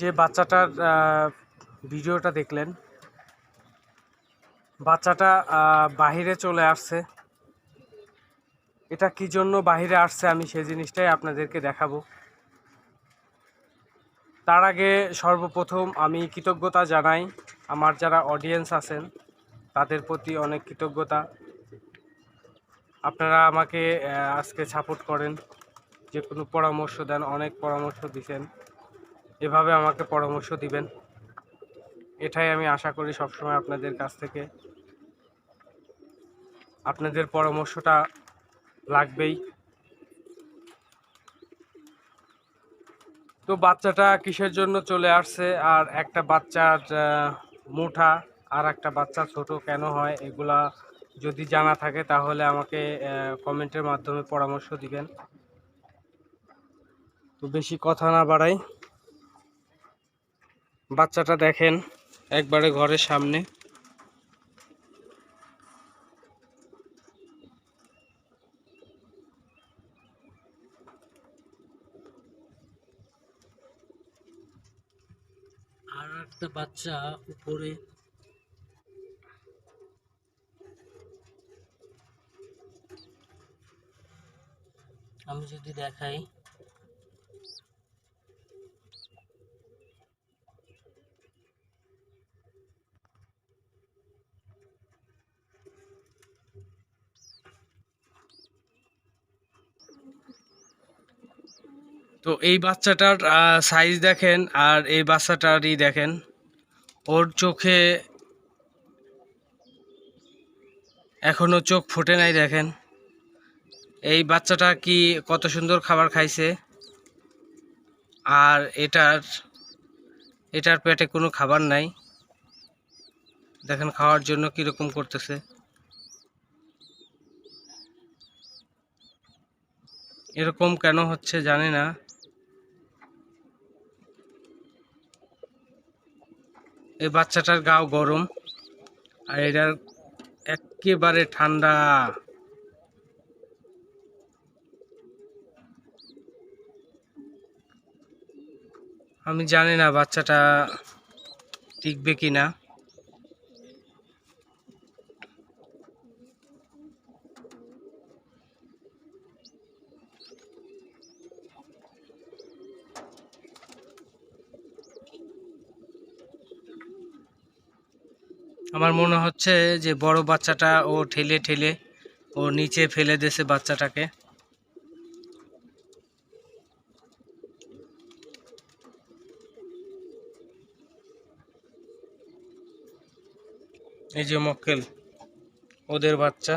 যে বাচ্চাটার ভিডিওটা দেখলেন, বাচ্চাটা বাহিরে চলে আসছে। এটা কি জন্য বাহিরে আসছে আমি সেই জিনিসটাই আপনাদেরকে দেখাবো। তার আগে সর্বপ্রথম আমি কৃতজ্ঞতা জানাই আমার যারা অডিয়েন্স আছেন, তাদের প্রতি অনেক কৃতজ্ঞতা। আপনারা আমাকে আজকে সাপোর্ট করেন যে কোনো পরামর্শ দেন, অনেক পরামর্শ দিছেন। এভাবে আমাকে পরামর্শ দিবেন। এটাই আমি আশা করি সবসময় আপনাদের কাছ থেকে। আপনাদের পরামর্শটা লাগবেই। তো বাচ্চাটা কিসের জন্য চলে আসছে? আর একটা বাচ্চার মুঠা আর একটা বাচ্চা ছোট কেন হয়? এগুলা যদি জানা থাকে তাহলে আমাকে কমেন্টের মাধ্যমে পরামর্শ দিবেন। তো বেশি কথা না বাড়াই। বাচ্চাটা দেখেন একবারে ঘরের সামনে। আর একটা বাচ্চা উপরে। আমি যদি দেখাই। তো এই বাচ্চাটার সাইজ দেখেন আর এই বাচ্চাটারই দেখেন। ওর চোখে এখনও চোখ ফুটে নাই দেখেন। এই বাচ্চাটা কি কত সুন্দর খাবার খাইছে। আর এটার এটার পেটে কোনো খাবার নাই। দেখেন খাওয়ার জন্য কীরকম করতেছে। এরকম কেন হচ্ছে জানি না। এই বাচ্চাটার গাও গরম, আর এটার একেবারে ঠান্ডা। আমি জানি না বাচ্চাটা টিকবে কি না আমার মনে হচ্ছে যে বড় বাচ্চাটা ও ঠেলে ঠেলে ও নিচে ফেলে দেশে বাচ্চাটাকে। এই যে মক্কেল, ওদের বাচ্চা।